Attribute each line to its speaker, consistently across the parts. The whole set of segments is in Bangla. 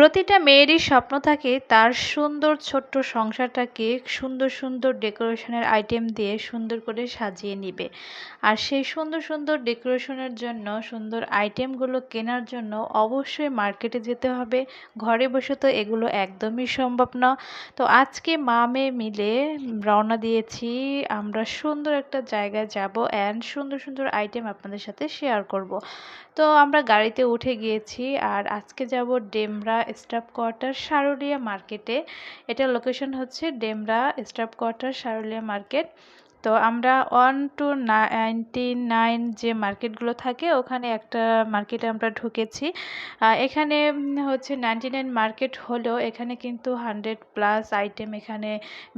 Speaker 1: প্রতিটা মেয়েরই স্বপ্ন থাকে তার সুন্দর ছোট্ট সংসারটাকে সুন্দর সুন্দর ডেকোরেশনের আইটেম দিয়ে সুন্দর করে সাজিয়ে নিবে। আর সেই সুন্দর সুন্দর ডেকোরেশনের জন্য, সুন্দর আইটেমগুলো কেনার জন্য অবশ্যই মার্কেটে যেতে হবে। ঘরে বসে তো এগুলো একদমই সম্ভব না। তো আজকে মা মেয়ে মিলে রওনা দিয়েছি। আমরা সুন্দর একটা জায়গায় যাব অ্যান্ড সুন্দর সুন্দর আইটেম আপনাদের সাথে শেয়ার করব। তো আমরা গাড়িতে উঠে গিয়েছি আর আজকে যাব ডেমরা স্টাফ কোয়ার্টার সারুলিয়া মার্কেটে। এটা লোকেশন হচ্ছে Demra staff quarter Sarulia market. তো আমরা ওয়ান টু নাইনটি নাইন যে মার্কেটগুলো থাকে, ওখানে একটা মার্কেটে আমরা ঢুকেছি। এখানে হচ্ছে নাইনটি নাইন মার্কেট হলেও এখানে কিন্তু হান্ড্রেড প্লাস আইটেম এখানে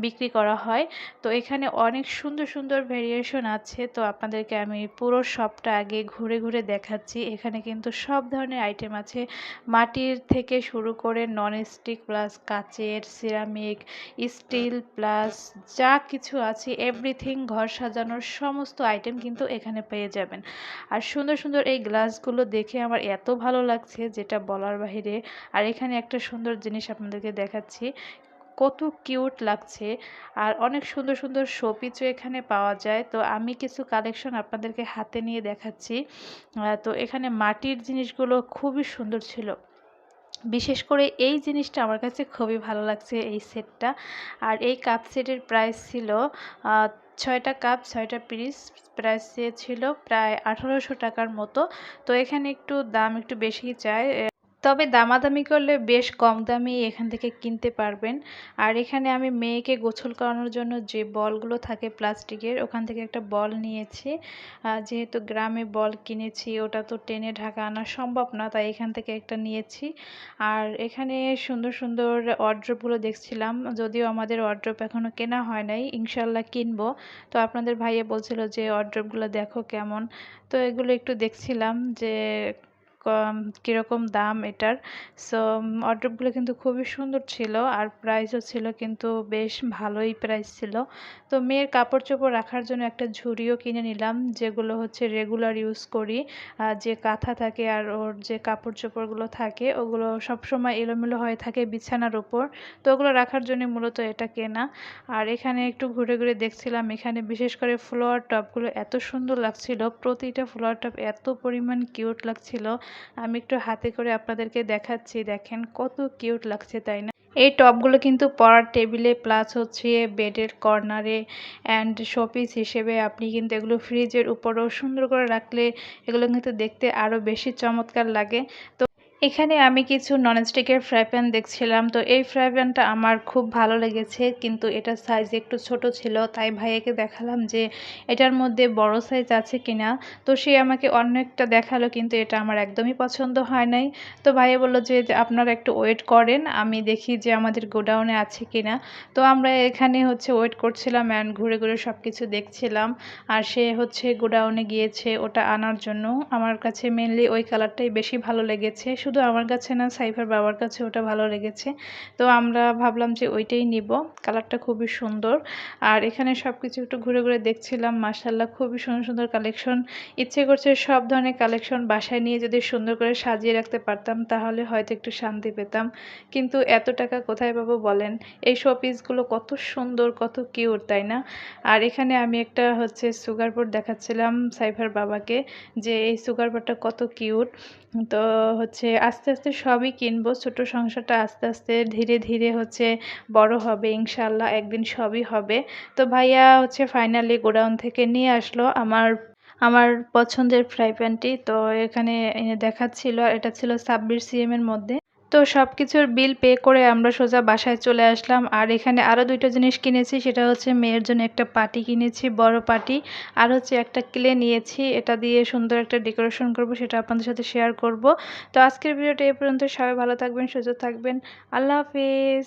Speaker 1: বিক্রি করা হয়। তো এখানে অনেক সুন্দর সুন্দর ভেরিয়েশন আছে। তো আপনাদেরকে আমি পুরো শপটা আগে ঘুরে ঘুরে দেখাচ্ছি। এখানে কিন্তু সব ধরনের আইটেম আছে। মাটির থেকে শুরু করে নন স্টিক প্লাস কাচের সিরামিক স্টিল প্লাস যা কিছু আছে এভরিথিং এভরিথিং ঘর সাজানোর সমস্ত আইটেম কিন্তু এখানে পেয়ে যাবেন। আর সুন্দর সুন্দর এই গ্লাসগুলো দেখে আমার এত ভালো লাগছে যেটা বলার বাহিরে। আর এখানে একটা সুন্দর জিনিস আপনাদেরকে দেখাচ্ছি, কত কিউট লাগছে। আর অনেক সুন্দর সুন্দর শোপিচও এখানে পাওয়া যায়। তো আমি কিছু কালেকশন আপনাদেরকে হাতে নিয়ে দেখাচ্ছি। তো এখানে মাটির জিনিসগুলো খুবই সুন্দর ছিল। বিশেষ করে এই জিনিসটা আমার কাছে খুবই ভালো লাগছে, এই সেটটা আর এই কাপ সেটের প্রাইস ছিল ছয়টা কাপ, ছয়টা পিস প্রাইস ছিল প্রায় আঠারোশো টাকার মতো। তো এখানে একটু দাম একটু বেশি চায় তবে দামাদামি করলে বেশ কম দামি এখান থেকে কিনতে পারবেন। আর এখানে আমি মেয়েকে গোছল করানোর জন্য যে বলগুলো থাকে প্লাস্টিকের, ওখান থেকে একটা বল নিয়েছি। যেহেতু গ্রামে বল কিনেছি, ওটা তো টেনে ঢাকা আনা সম্ভব না, তাই এখান থেকে একটা নিয়েছি। আর এখানে সুন্দর সুন্দর অর্ড্রপগুলো দেখছিলাম, যদিও আমাদের অর্ড্রপ এখনও কেনা হয় নাই ইনশাল্লাহ কিনবো। তো আপনাদের ভাইয়া বলছিল যে অর্ড্রপগুলো দেখো কেমন? তো এগুলো একটু দেখছিলাম যে কীরকম দাম এটার। সো অর্ডারগুলো কিন্তু খুবই সুন্দর ছিল আর প্রাইসও ছিল কিন্তু বেশ ভালোই প্রাইস ছিল। তো মেয়ের কাপড় চোপড় রাখার জন্য একটা ঝুড়িও কিনে নিলাম, যেগুলো হচ্ছে রেগুলার ইউজ করি। যে কাঁথা থাকে আর ওর যে কাপড় চোপড়গুলো থাকে, ওগুলো সবসময় এলোমেলো হয়ে থাকে বিছানার উপর। তো ওগুলো রাখার জন্য মূলত এটা কেনা। আর এখানে একটু ঘুরে ঘুরে দেখছিলাম, এখানে বিশেষ করে ফ্লোয়ার টপগুলো এত সুন্দর লাগছিল, প্রতিটা ফ্লোয়ার টপ এত পরিমাণ কিউট লাগছিল। আমি একটু হাতে করে আপনাদেরকে দেখাচ্ছি, দেখেন কত কিউট লাগছে, তাই না? এই টপগুলো কিন্তু পড়ার টেবিলে প্লাস হচ্ছে বেডের কর্নারে অ্যান্ড শোপিস হিসেবে আপনি কিন্তু এগুলো ফ্রিজের উপরেও সুন্দর করে রাখলে এগুলো কিন্তু দেখতে আরও বেশি চমৎকার লাগে। তো এখানে আমি কিছু ননস্টিকের ফ্রাই প্যান দেখছিলাম। তো এই ফ্রাই প্যানটা আমার খুব ভালো লেগেছে, কিন্তু এটার সাইজ একটু ছোট ছিল, তাই ভাইয়াকে দেখালাম যে এটার মধ্যে বড় সাইজ আছে কিনা। তো সে আমাকে অন্য একটা দেখাল, কিন্তু এটা আমার একদমই পছন্দ হয় নাই। তো ভাইয়া বলল যে আপনারা একটু ওয়েট করেন, আমি দেখি যে আমাদের গোডাউনে আছে কিনা। তো আমরা এখানে হচ্ছে ওয়েট করছিলাম অ্যান্ড ঘুরে ঘুরে সব কিছু দেখছিলাম। আর সে হচ্ছে গোডাউনে গিয়েছে, ওটা আনার জন্য। আমার কাছে মেনলি ওই কালারটাই বেশি ভালো লেগেছে। শুধু আমার কাছে না, সাইফার বাবার কাছে ওটা ভালো লেগেছে। তো আমরা ভাবলাম যে ওইটাই নিব। কালারটা খুবই সুন্দর। আর এখানে সব কিছু একটু ঘুরে ঘুরে দেখছিলাম মাসাল্লাহ খুবই সুন্দর সুন্দর কালেকশন। ইচ্ছে করছে সব ধরনের কালেকশন বাসায় নিয়ে যদি সুন্দর করে সাজিয়ে রাখতে পারতাম, তাহলে হয়তো একটু শান্তি পেতাম। কিন্তু এত টাকা কোথায় পাবো বলেন? এই শো পিসগুলো কত সুন্দর, কত কিউট, তাই না? আর এখানে আমি একটা হচ্ছে সুগার বোর্ড দেখাচ্ছিলাম সাইফার বাবাকে, যে এই সুগার বোর্ডটা কত কিউট। তো হচ্ছে আস্তে আস্তে সবই কিনবো। ছোট সংসারটা আস্তে আস্তে ধীরে ধীরে হচ্ছে বড় হবে ইনশাল্লাহ একদিন সবই হবে। তো ভাইয়া হচ্ছে ফাইনালি গোডাউন থেকে নিয়ে আসলো আমার আমার পছন্দের ফ্রাই প্যানটি তো এখানে দেখাচ্ছিল, এটা ছিল ছাব্বিশ সিএমের মধ্যে। তো সব কিছুর বিল পে করে আমরা সোজা বাসায় চলে আসলাম। আর এখানে আরও দুইটা জিনিস কিনেছি, সেটা হচ্ছে মেয়ের জন্য একটা পার্টি কিনেছি, বড় পার্টি আর হচ্ছে একটা ক্লে নিয়েছি। এটা দিয়ে সুন্দর একটা ডেকোরেশন করব, সেটা আপনাদের সাথে শেয়ার করব। তো আজকের ভিডিওটা এ পর্যন্ত, সবাই ভালো থাকবেন সুযোগ থাকবেন। আল্লাহ হাফিজ।